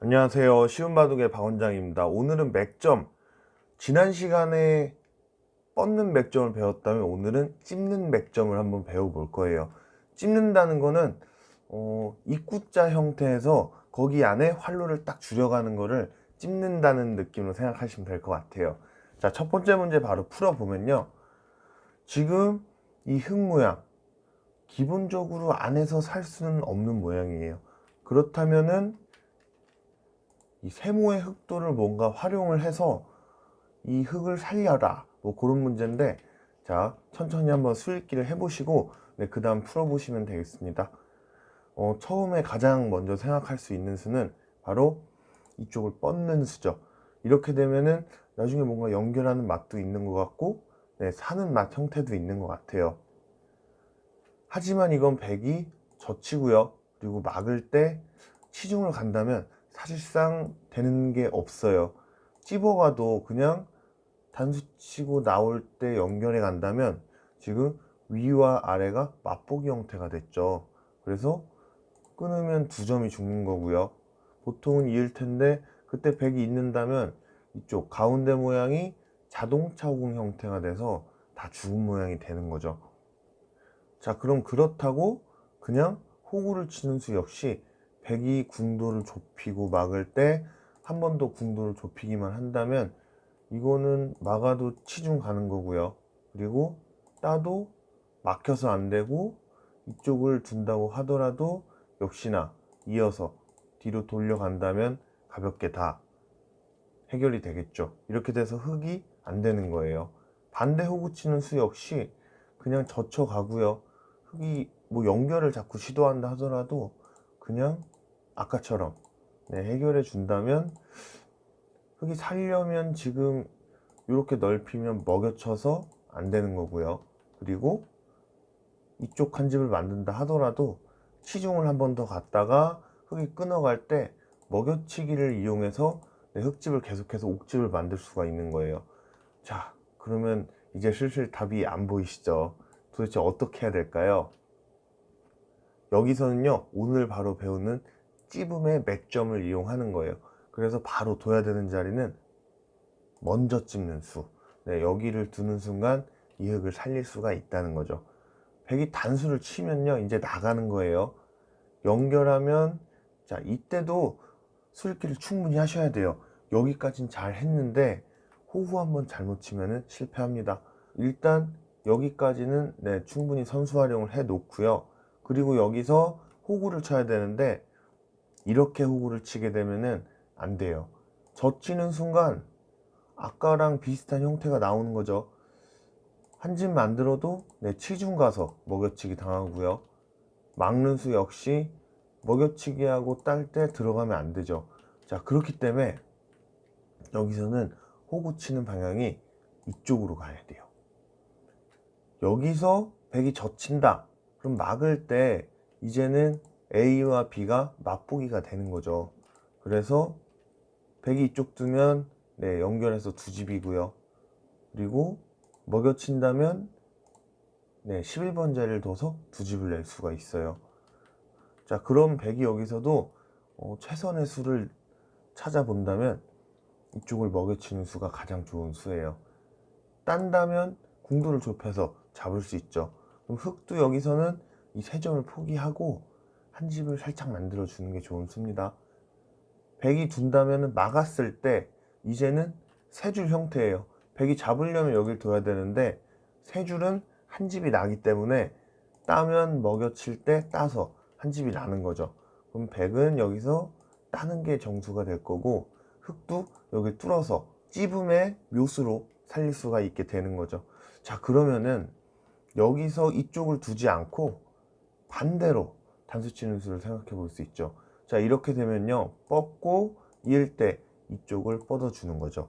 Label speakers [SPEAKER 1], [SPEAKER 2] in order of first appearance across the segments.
[SPEAKER 1] 안녕하세요. 쉬운바둑의 박원장입니다. 오늘은 맥점. 지난 시간에 뻗는 맥점을 배웠다면 오늘은 찝는 맥점을 한번 배워볼 거예요. 찝는다는 거는 어, 입구자 형태에서 거기 안에 활로를 딱 줄여가는 거를 찝는다는 느낌으로 생각하시면 될 것 같아요. 자, 첫 번째 문제 바로 풀어보면요. 지금 이 흙 모양, 기본적으로 안에서 살 수는 없는 모양이에요. 그렇다면은 이 세모의 흑도를 뭔가 활용을 해서 이 흙을 살려라. 뭐 그런 문제인데 자 천천히 한번 수읽기를 해보시고 네, 그 다음 풀어보시면 되겠습니다. 어, 처음에 가장 먼저 생각할 수 있는 수는 바로 이쪽을 뻗는 수죠. 이렇게 되면은 나중에 뭔가 연결하는 맛도 있는 것 같고 네, 사는 맛 형태도 있는 것 같아요. 하지만 이건 백이 젖히고요. 그리고 막을 때 치중을 간다면 사실상 되는 게 없어요. 찝어가도 그냥 단수 치고 나올 때 연결해 간다면 지금 위와 아래가 맛보기 형태가 됐죠. 그래서 끊으면 두 점이 죽는 거고요. 보통은 이을 텐데 그때 백이 있는다면 이쪽 가운데 모양이 자동차 호공 형태가 돼서 다 죽은 모양이 되는 거죠. 자, 그럼 그렇다고 그냥 호구를 치는 수 역시 백이 궁도를 좁히고 막을 때 한 번 더 궁도를 좁히기만 한다면 이거는 막아도 치중 가는 거고요. 그리고 따도 막혀서 안 되고 이쪽을 둔다고 하더라도 역시나 이어서 뒤로 돌려간다면 가볍게 다 해결이 되겠죠. 이렇게 돼서 흙이 안 되는 거예요. 반대 호구 치는 수 역시 그냥 젖혀 가고요. 흙이 뭐 연결을 자꾸 시도한다 하더라도 그냥 아까처럼 네, 해결해 준다면 흙이 살려면 지금 이렇게 넓히면 먹여쳐서 안 되는 거고요. 그리고 이쪽 한 집을 만든다 하더라도 치중을 한 번 더 갔다가 흙이 끊어갈 때 먹여치기를 이용해서 네, 흙집을 계속해서 옥집을 만들 수가 있는 거예요. 자, 그러면 이제 슬슬 답이 안 보이시죠? 도대체 어떻게 해야 될까요? 여기서는요, 오늘 바로 배우는 찝음의 맥점을 이용하는 거예요. 그래서 바로 둬야 되는 자리는 먼저 찝는 수. 네, 여기를 두는 순간 이 흙을 살릴 수가 있다는 거죠. 백이 단수를 치면요, 이제 나가는 거예요. 연결하면, 자, 이때도 술기를 충분히 하셔야 돼요. 여기까진 잘 했는데, 호구 한번 잘못 치면은 실패합니다. 일단, 여기까지는 네, 충분히 선수 활용을 해 놓고요. 그리고 여기서 호구를 쳐야 되는데, 이렇게 호구를 치게 되면은 안 돼요. 젖히는 순간 아까랑 비슷한 형태가 나오는 거죠. 한 집 만들어도 내 치중 가서 먹여치기 당하고요. 막는 수 역시 먹여치기 하고 딸 때 들어가면 안 되죠. 자, 그렇기 때문에 여기서는 호구 치는 방향이 이쪽으로 가야 돼요. 여기서 백이 젖힌다. 그럼 막을 때 이제는 A와 B가 맛보기가 되는 거죠. 그래서 백이 이쪽 두면 네, 연결해서 두 집이고요. 그리고 먹여친다면 네, 11번 자리를 둬서 두 집을 낼 수가 있어요. 자, 그럼 백이 여기서도 어, 최선의 수를 찾아본다면 이쪽을 먹여치는 수가 가장 좋은 수예요. 딴다면 궁도를 좁혀서 잡을 수 있죠. 그럼 흑도 여기서는 이 세 점을 포기하고 한 집을 살짝 만들어 주는 게 수입니다. 백이 둔다면 막았을 때 이제는 세 줄 형태예요. 백이 잡으려면 여길 둬야 되는데 세 줄은 한 집이 나기 때문에 따면 먹여칠 때 따서 한 집이 나는 거죠. 그럼 백은 여기서 따는 게 정수가 될 거고 흙도 여기 뚫어서 찝음의 묘수로 살릴 수가 있게 되는 거죠. 자 그러면은 여기서 이쪽을 두지 않고 반대로 단수 치는 수를 생각해 볼 수 있죠. 자, 이렇게 되면요. 뻗고 이을 때 이쪽을 뻗어주는 거죠.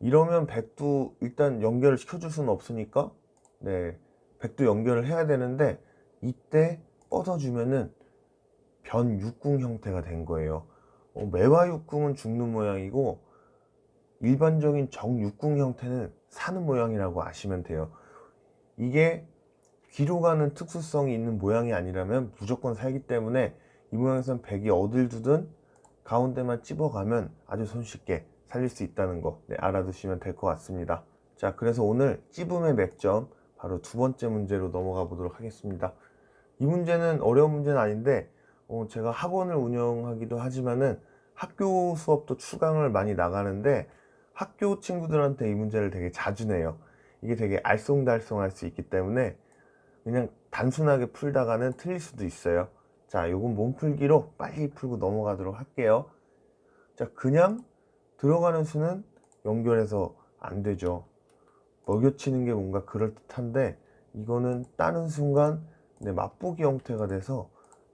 [SPEAKER 1] 이러면 백도 일단 연결을 시켜줄 수는 없으니까, 네. 백도 연결을 해야 되는데, 이때 뻗어주면은 변 육궁 형태가 된 거예요. 어, 매화 육궁은 죽는 모양이고, 일반적인 정육궁 형태는 사는 모양이라고 아시면 돼요. 이게 뒤로 가는 특수성이 있는 모양이 아니라면 무조건 살기 때문에 이 모양에서는 백이 어딜 두든 가운데만 찝어가면 아주 손쉽게 살릴 수 있다는 거 네, 알아두시면 될 것 같습니다. 자, 그래서 오늘 찝음의 맥점 바로 두 번째 문제로 넘어가 보도록 하겠습니다. 이 문제는 어려운 문제는 아닌데 어, 제가 학원을 운영하기도 하지만은 학교 수업도 추강을 많이 나가는데 학교 친구들한테 이 문제를 되게 자주 내요. 이게 되게 알쏭달쏭할 수 있기 때문에 그냥 단순하게 풀다가는 틀릴 수도 있어요. 자, 요건 몸풀기로 빨리 풀고 넘어가도록 할게요. 자, 그냥 들어가는 수는 연결해서 안 되죠. 먹여치는 게 뭔가 그럴듯한데 이거는 따는 순간 네, 맛보기 형태가 돼서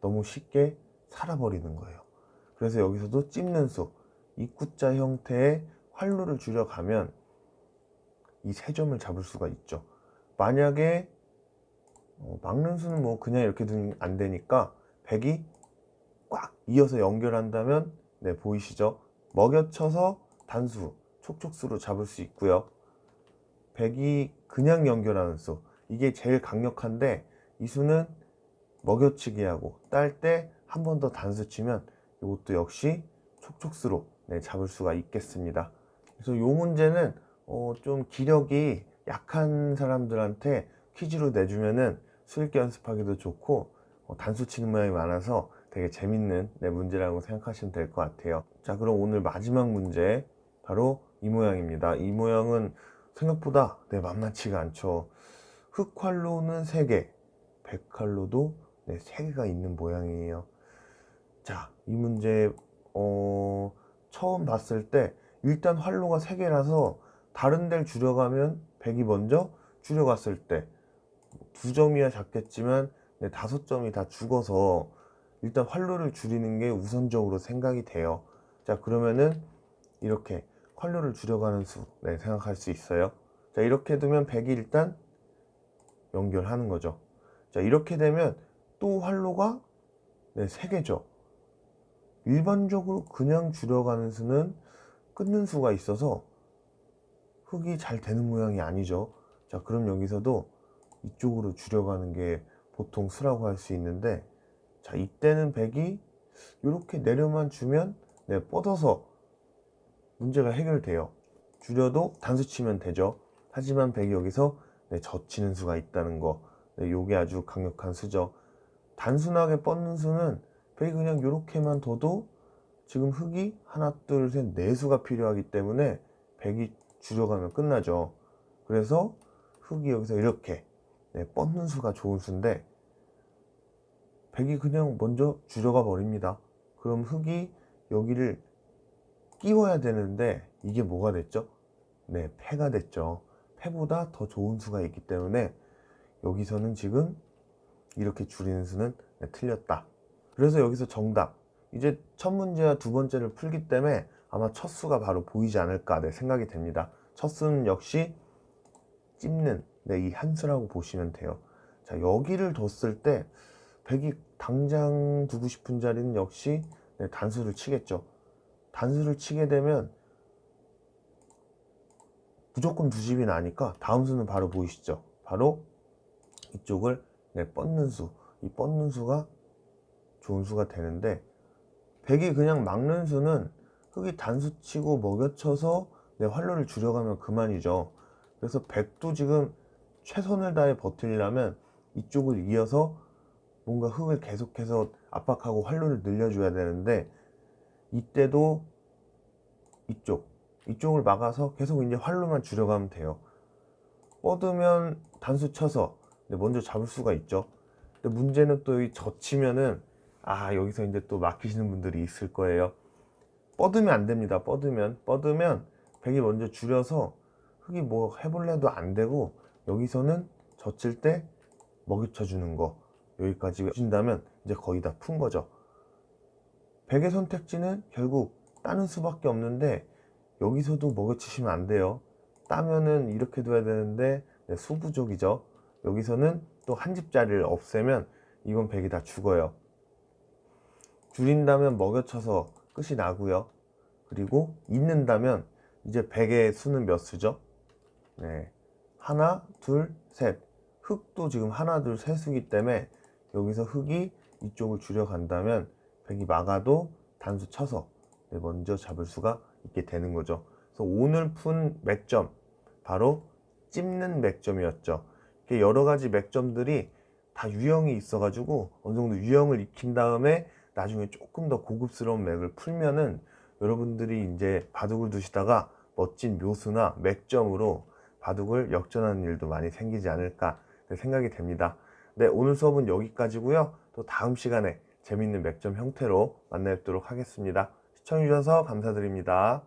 [SPEAKER 1] 너무 쉽게 살아버리는 거예요. 그래서 여기서도 찝는 수, 입구자 형태의 활로를 줄여가면 이 세 점을 잡을 수가 있죠. 만약에 어, 막는 수는 뭐 그냥 이렇게 두면 안 되니까 100이 꽉 이어서 연결한다면 네 보이시죠? 먹여쳐서 단수, 촉촉수로 잡을 수 있고요. 100이 그냥 연결하는 수 이게 제일 강력한데 이 수는 먹여치기 하고 딸 때 한 번 더 단수 치면 이것도 역시 촉촉수로 네, 잡을 수가 있겠습니다. 그래서 이 문제는 어, 좀 기력이 약한 사람들한테 퀴즈로 내주면은 수익 연습하기도 좋고 어, 단수 치는 모양이 많아서 되게 재밌는 네, 문제라고 생각하시면 될 것 같아요. 자, 그럼 오늘 마지막 문제 바로 이 모양입니다. 이 모양은 생각보다 네, 만만치가 않죠. 흑활로는 3개, 백활로도 네, 3개가 있는 모양이에요. 자, 이 문제 어, 처음 봤을 때 일단 활로가 3개라서 다른 데를 줄여가면 100이 먼저 줄여갔을 때 두 점이야 작겠지만 네, 다섯 점이 다 죽어서 일단 활로를 줄이는 게 우선적으로 생각이 돼요. 자, 그러면은 이렇게 활로를 줄여가는 수 네, 생각할 수 있어요. 자, 이렇게 두면 100이 일단 연결하는 거죠. 자, 이렇게 되면 또 활로가 네, 3개죠. 일반적으로 그냥 줄여가는 수는 끊는 수가 있어서 흙이 잘 되는 모양이 아니죠. 자, 그럼 여기서도 이쪽으로 줄여가는 게 보통 수라고 할 수 있는데 자, 이때는 100이 이렇게 내려만 주면 네, 뻗어서 문제가 해결돼요. 줄여도 단수 치면 되죠. 하지만 100이 여기서 네, 젖히는 수가 있다는 거. 네, 요게 아주 강력한 수죠. 단순하게 뻗는 수는 100이 그냥 이렇게만 둬도 지금 흙이 하나, 둘, 셋, 네 수가 필요하기 때문에 100이 줄여가면 끝나죠. 그래서 흙이 여기서 이렇게 네, 뻗는 수가 좋은 수인데 100이 그냥 먼저 줄여가 버립니다. 그럼 흙이 여기를 끼워야 되는데 이게 뭐가 됐죠? 네, 패가 됐죠. 패보다 더 좋은 수가 있기 때문에 여기서는 지금 이렇게 줄이는 수는 네, 틀렸다. 그래서 여기서 정답. 이제 첫 문제와 두 번째를 풀기 때문에 아마 첫 수가 바로 보이지 않을까 네, 생각이 됩니다. 첫 수는 역시 찝는 네, 이 한 수라고 보시면 돼요. 자, 여기를 뒀을 때 100이 당장 두고 싶은 자리는 역시 네, 단수를 치겠죠. 단수를 치게 되면 무조건 두 집이 나니까 다음 수는 바로 보이시죠? 바로 이쪽을 네, 뻗는 수. 이 뻗는 수가 좋은 수가 되는데 100이 그냥 막는 수는 흙이 단수 치고 먹여쳐서 내 활로를 줄여가면 그만이죠. 그래서 100도 지금 최선을 다해 버티려면 이쪽을 이어서 뭔가 흙을 계속해서 압박하고 활로를 늘려줘야 되는데 이때도 이쪽 이쪽을 막아서 계속 이제 활로만 줄여가면 돼요. 뻗으면 단수 쳐서 먼저 잡을 수가 있죠. 근데 문제는 또 이 젖히면은 아 여기서 이제 또 막히시는 분들이 있을 거예요. 뻗으면 안 됩니다. 뻗으면 뻗으면 백이 먼저 줄여서 흙이 뭐 해볼래도 안 되고 여기서는 젖힐 때 먹이쳐 주는 거 여기까지 해준다면 이제 거의 다 푼 거죠. 백의 선택지는 결국 따는 수밖에 없는데 여기서도 먹여치시면 안 돼요. 따면은 이렇게 둬야 되는데 네, 수부족이죠. 여기서는 또 한 집자리를 없애면 이건 백이 다 죽어요. 줄인다면 먹여쳐서 끝이 나고요. 그리고 잇는다면 이제 백의 수는 몇 수죠? 네. 하나, 둘, 셋. 흙도 지금 하나, 둘, 셋 수기 때문에 여기서 흙이 이쪽을 줄여간다면 백이 막아도 단수 쳐서 네, 먼저 잡을 수가 있게 되는 거죠. 그래서 오늘 푼 맥점 바로 찝는 맥점이었죠. 여러 가지 맥점들이 다 유형이 있어가지고 어느 정도 유형을 익힌 다음에 나중에 조금 더 고급스러운 맥을 풀면은 여러분들이 이제 바둑을 두시다가 멋진 묘수나 맥점으로 바둑을 역전하는 일도 많이 생기지 않을까 생각이 됩니다. 네, 오늘 수업은 여기까지고요. 또 다음 시간에 재밌는 맥점 형태로 만나 뵙도록 하겠습니다. 시청해주셔서 감사드립니다.